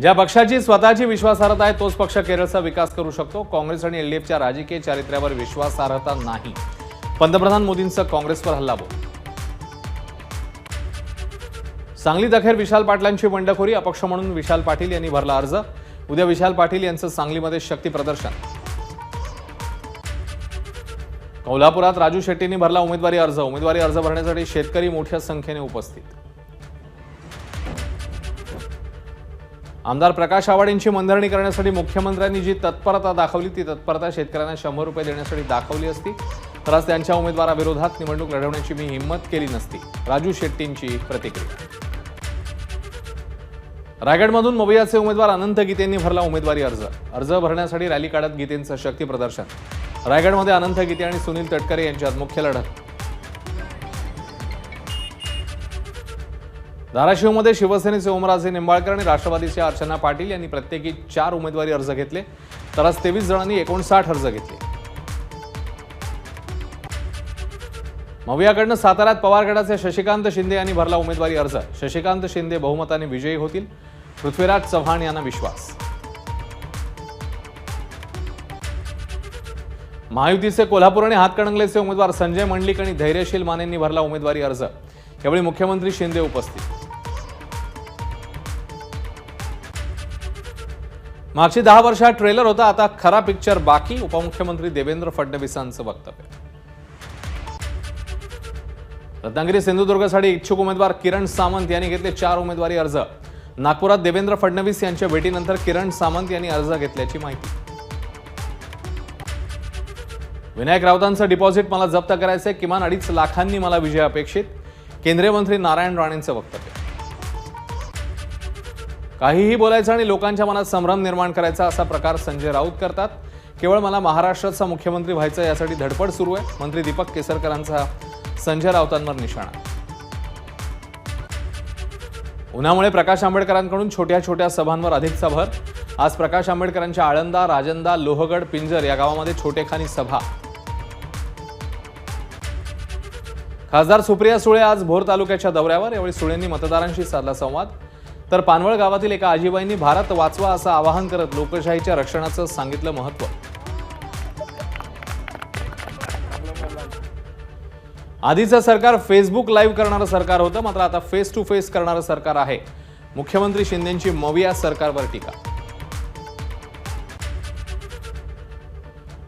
ज्या पक्षाची स्वतःची विश्वासार्हता आहे तोच पक्ष केरळचा विकास करू शकतो. काँग्रेस आणि एलडीएफच्या राजकीय चारित्र्यावर विश्वासार्हता नाही. पंतप्रधान मोदींचं काँग्रेसवर हल्लाबोल सांगलीत अखेर विशाल पाटलांची बंडखोरी अपक्ष म्हणून विशाल पाटील यांनी भरला अर्ज. उद्या विशाल पाटील यांचं सांगलीमध्ये शक्ती प्रदर्शन. कोल्हापुरात राजू शेट्टींनी भरला उमेदवारी अर्ज. उमेदवारी अर्ज भरण्यासाठी शेतकरी मोठ्या संख्येने उपस्थित. आमदार प्रकाश आवाडेंची मंधरणी करण्यासाठी मुख्यमंत्र्यांनी जी तत्परता दाखवली ती तत्परता शेतकऱ्यांना शंभर रुपये देण्यासाठी दाखवली असती. तर आज त्यांच्या उमेदवाराविरोधात निवडणूक लढवण्याची मी हिंमत केली नसती. राजू शेट्टींची प्रतिक्रिया. रायगडमधून मोबियाचे उमेदवार अनंत गीतेंनी भरला उमेदवारी अर्ज. अर्ज भरण्यासाठी रॅली काढत गीतेंचं शक्ती प्रदर्शन. रायगडमध्ये अनंत गीते आणि सुनील तटकरे यांच्यात मुख्य लढत. धाराशिवमध्ये शिवसेनेचे ओमराजे निंबाळकर आणि राष्ट्रवादीचे अर्चना पाटील यांनी प्रत्येकी चार उमेदवारी अर्ज घेतले. तर आज तेवीस जणांनी एकोणसाठ अर्ज घेतले. मवियाकडनं साताऱ्यात पवार गटाचे शशिकांत शिंदे यांनी भरला उमेदवारी अर्ज. शशिकांत शिंदे बहुमताने विजयी होतील. पृथ्वीराज चव्हाण यांना विश्वास. महायुतीचे कोल्हापूर आणि हातकणंगलेचे उमेदवार संजय मंडलिक आणि धैर्यशील मानेंनी भरला उमेदवारी अर्ज. यावेळी मुख्यमंत्री शिंदे उपस्थित. मागची दहा वर्षात ट्रेलर होता आता खरा पिक्चर बाकी. उपमुख्यमंत्री देवेंद्र फडणवीसांचं वक्तव्य. रत्नागिरी सिंधुदुर्गसाठी इच्छुक उमेदवार किरण सामंत यांनी घेतले चार उमेदवारी अर्ज. नागपुरात देवेंद्र फडणवीस यांच्या भेटीनंतर किरण सामंत यांनी अर्ज घेतल्याची माहिती. विनायक राऊतांचं डिपॉझिट मला जप्त करायचंय किमान अडीच लाखांनी मला विजय अपेक्षित. केंद्रीय मंत्री नारायण राणेंचं वक्तव्य. काहीही बोलायचं आणि लोकांच्या मनात संभ्रम निर्माण करायचा असा प्रकार संजय राऊत करतात. केवळ मला महाराष्ट्राचा मुख्यमंत्री व्हायचं यासाठी धडपड सुरू आहे. मंत्री दीपक केसरकरांचा संजय राऊतांवर निशाणा. उन्हामुळे प्रकाश आंबेडकरांकडून छोट्या छोट्या सभांवर अधिकचा भर. आज प्रकाश आंबेडकरांच्या आळंदा राजंदा लोहगड पिंजर या गावामध्ये छोटेखानी सभा. खासदार सुप्रिया सुळे आज भोर तालुक्याच्या दौऱ्यावर. यावेळी सुळेंनी मतदारांशी साधला संवाद. तर पानवळ गावातील एका आजीबाईंनी भारत वाचवा असं आवाहन करत लोकशाहीच्या रक्षणाचं सांगितलं महत्त्व. आधीचं सरकार फेसबुक लाईव्ह करणारं सरकार होतं मात्र आता फेस टू फेस करणारं सरकार आहे. मुख्यमंत्री शिंदेंची मविया सरकारवर टीका.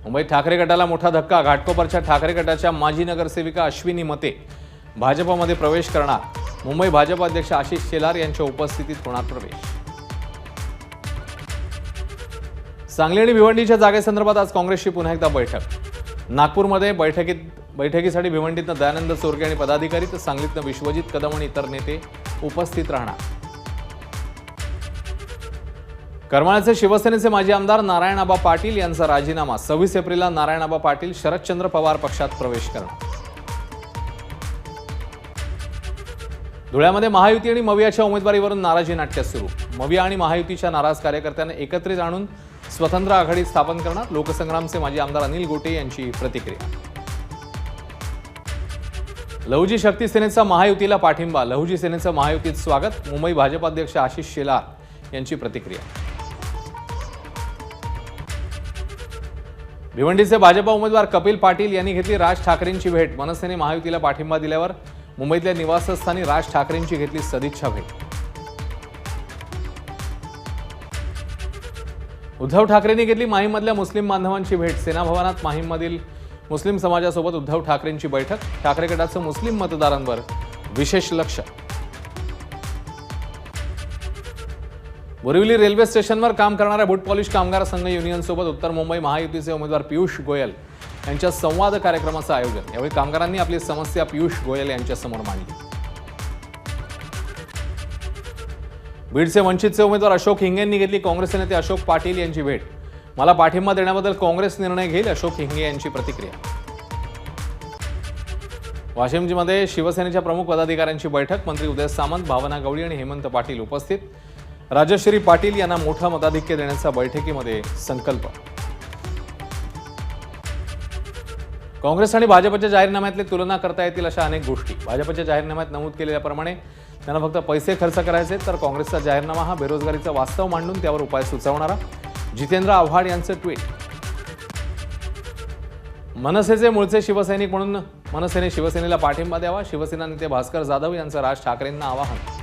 मुंबईत ठाकरे गटाला मोठा धक्का घाटकोपरच्या ठाकरे गटाच्या माजी नगरसेविका अश्विनी मते. भाजपमध्ये प्रवेश करणार. मुंबई भाजप अध्यक्ष आशिष शेलार यांच्या उपस्थितीत होणार प्रवेश. सांगली आणि भिवंडीच्या जागेसंदर्भात आज काँग्रेसची पुन्हा एकदा बैठक. नागपूरमध्ये बैठकीत बैठकीसाठी भिवंडीतनं दयानंद चोरके आणि पदाधिकारी तर सांगलीतनं विश्वजित कदम आणि इतर नेते उपस्थित राहणार. करमाळ्याचे शिवसेनेचे माजी आमदार नारायणाबा पाटील यांचा राजीनामा सव्वीस एप्रिलला नारायणाबा पाटील शरदचंद्र पवार पक्षात प्रवेश करणार. धुळ्यामध्ये महायुती आणि मवियाच्या उमेदवारीवरून नाराजी नाट्य सुरू. मविया आणि महायुतीच्या नाराज कार्यकर्त्यांना एकत्रित आणून स्वतंत्र आघाडी स्थापन करणार लोकसंग्रामचे माजी आमदार अनिल गोटे यांची प्रतिक्रिया. लहुजी शक्ती सेनेचा महायुतीला पाठिंबा लहुजी सेनेचं महायुतीत स्वागत मुंबई भाजपाध्यक्ष आशिष शेलार यांची प्रतिक्रिया. भिवंडीचे भाजपा उमेदवार कपिल पाटील यांनी घेतली राज ठाकरेंची भेट मनसेने महायुतीला पाठिंबा दिल्यावर मुंबईतल्या निवासस्थानी राज ठाकरेंची घेतली सदिच्छा भेट. उद्धव ठाकरेंनी घेतली माहीममधल्या मुस्लिम बांधवांची भेट. सेनाभवनात माहीममधील मुस्लिम समाजासोबत उद्धव ठाकरेंची बैठक. ठाकरे गटाचं मुस्लिम मतदारांवर विशेष लक्ष. बोरिवली रेल्वे स्टेशनवर काम करणाऱ्या बुट पॉलिश कामगार संघ युनियनसोबत उत्तर मुंबई महायुतीचे उमेदवार पियुष गोयल यांच्या संवाद कार्यक्रमाचं आयोजन. यावेळी कामगारांनी आपली समस्या पियुष गोयल यांच्यासमोर मांडली. बीडचे वंचितचे उमेदवार अशोक हिंगेंनी घेतली काँग्रेस नेते अशोक पाटील यांची भेट. मला पाठिंबा देण्याबद्दल काँग्रेस निर्णय घेईल अशोक हिंगे यांची प्रतिक्रिया. वाशिमजीमध्ये शिवसेनेच्या प्रमुख पदाधिकाऱ्यांची बैठक. मंत्री उदय सामंत भावना गवळी आणि हेमंत पाटील उपस्थित. राजश्री पाटील यांना मोठं मताधिक्य देण्याचा बैठकीमध्ये संकल्प. काँग्रेस आणि भाजपच्या जाहीरनाम्यातली तुलना करता येतील अशा अनेक गोष्टी. भाजपच्या जाहीरनाम्यात नमूद केलेल्याप्रमाणे त्यांना फक्त पैसे खर्च करायचे तर काँग्रेसचा जाहीरनामा हा बेरोजगारीचं वास्तव मांडून त्यावर उपाय सुचवणारा जितेंद्र आव्हाड यांचं ट्विट. मनसेचे मूळचे शिवसैनिक म्हणून मनसेने शिवसेनेला पाठिंबा द्यावा शिवसेना नेते भास्कर जाधव यांचं राज ठाकरेंना आवाहन.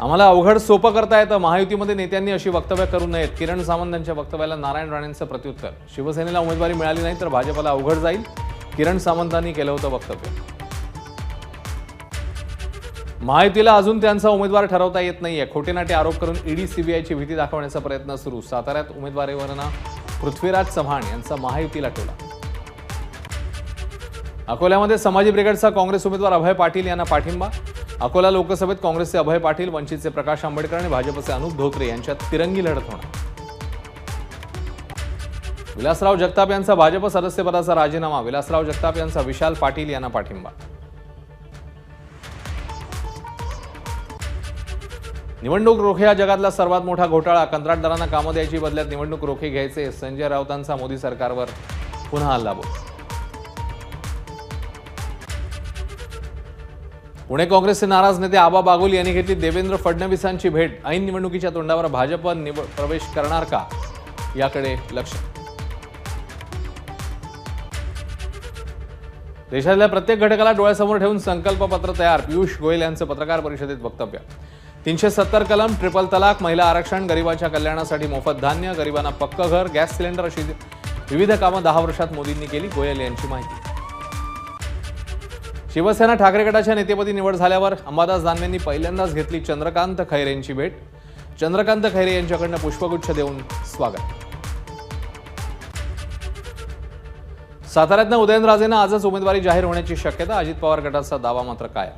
आम्हाला अवघड सोपं करता येतं. महायुतीमध्ये नेत्यांनी अशी वक्तव्य करू नयेत. किरण सावंत यांच्या वक्तव्याला नारायण राणेंचं प्रत्युत्तर. शिवसेनेला उमेदवारी मिळाली नाही तर भाजपला अवघड जाईल. किरण सावंतांनी केलं होतं वक्तव्य. महायुतीला अजून त्यांचा उमेदवार ठरवता येत नाहीये. खोटेनाटे आरोप करून ईडी सीबीआयची भीती दाखवण्याचा प्रयत्न सुरू. साताऱ्यात उमेदवारीवरना पृथ्वीराज चव्हाण यांचा महायुतीला टोला. अकोल्यामध्ये समाजी ब्रिगेडचा काँग्रेस उमेदवार अभय पाटील यांना पाठिंबा? अकोला लोकसभेत काँग्रेसचे अभय पाटील वंचितचे प्रकाश आंबेडकर आणि भाजपचे अनुप धोत्रे यांच्यात तिरंगी लढत होणार. विलासराव जगताप यांचा भाजप सदस्यपदाचा राजीनामा. विलासराव जगताप यांचा विशाल पाटील यांना पाठिंबा. निवडणूक रोखे हा जगातला सर्वात मोठा घोटाळा. कंत्राटदारांना कामं द्यायची बदल्यात निवडणूक रोखे घ्यायचे. संजय राऊतांचा मोदी सरकारवर पुन्हा हल्लाबोल पुणे काँग्रेसचे नाराज नेते आबा बागुल यांनी घेतली देवेंद्र फडणवीसांची भेट. ऐन निवडणुकीच्या तोंडावर भाजप निव प्रवेश करणार का? याकडे लक्ष. देशातल्या प्रत्येक घटकाला डोळ्यासमोर ठेवून संकल्पपत्र तयार पियुष गोयल यांचं पत्रकार परिषदेत वक्तव्य. तीनशे सत्तर कलम ट्रिपल तलाक महिला आरक्षण गरिबांच्या कल्याणासाठी मोफत धान्य गरिबांना पक्क घर गॅस सिलेंडर अशी विविध कामं दहा वर्षात मोदींनी केली गोयल यांची माहिती. शिवसेना ठाकरे गटाच्या नेतेपदी निवड झाल्यावर अंबादास दानवेंनी पहिल्यांदाच घेतली चंद्रकांत खैरेंची भेट. चंद्रकांत खैरे यांच्याकडनं पुष्पगुच्छ देऊन स्वागत. साताऱ्यातनं उदयनराजेनं आजच उमेदवारी जाहीर होण्याची शक्यता अजित पवार गटाचा दावा मात्र काय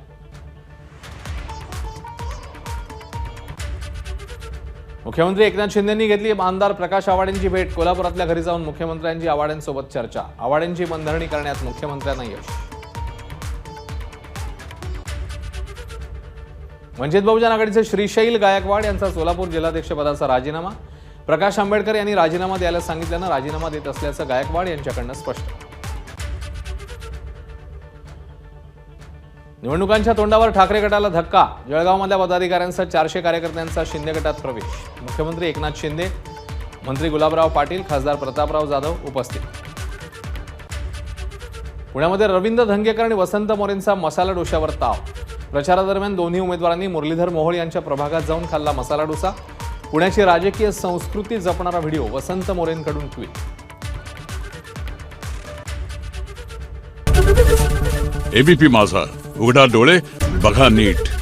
मुख्यमंत्री एकनाथ शिंदेंनी घेतली आमदार प्रकाश आवाडेंची भेट. कोल्हापुरातल्या घरी जाऊन मुख्यमंत्र्यांची आवाड्यांसोबत चर्चा. आवाड्यांची बंधरणी करण्यात मुख्यमंत्र्यांना यश. वंचित बहुजन आघाडीचे श्रीशैल गायकवाड यांचा सोलापूर जिल्हाध्यक्षपदाचा राजीनामा. प्रकाश आंबेडकर यांनी राजीनामा द्यायला सांगितल्यानं राजीनामा देत असल्याचं गायकवाड यांच्याकडनं स्पष्ट. निवडणुकांच्या तोंडावर ठाकरे गटाला धक्का. जळगावमधल्या पदाधिकाऱ्यांसह चारशे कार्यकर्त्यांचा शिंदे गटात प्रवेश. मुख्यमंत्री एकनाथ शिंदे मंत्री गुलाबराव पाटील खासदार प्रतापराव जाधव उपस्थित. पुण्यामध्ये रवींद्र धंगेकर आणि वसंत मोरेंचा मसाला डोशावर ताव. प्रचारादरम्यान दोन्ही उमेदवारांनी मुरलीधर मोहोळ यांच्या प्रभागात जाऊन खाल्ला मसाला डोसा. पुण्याची राजकीय संस्कृती जपणारा व्हिडिओ वसंत मोरेंकडून ट्विट. एबीपी माझा. उघडा डोळे बघा नीट.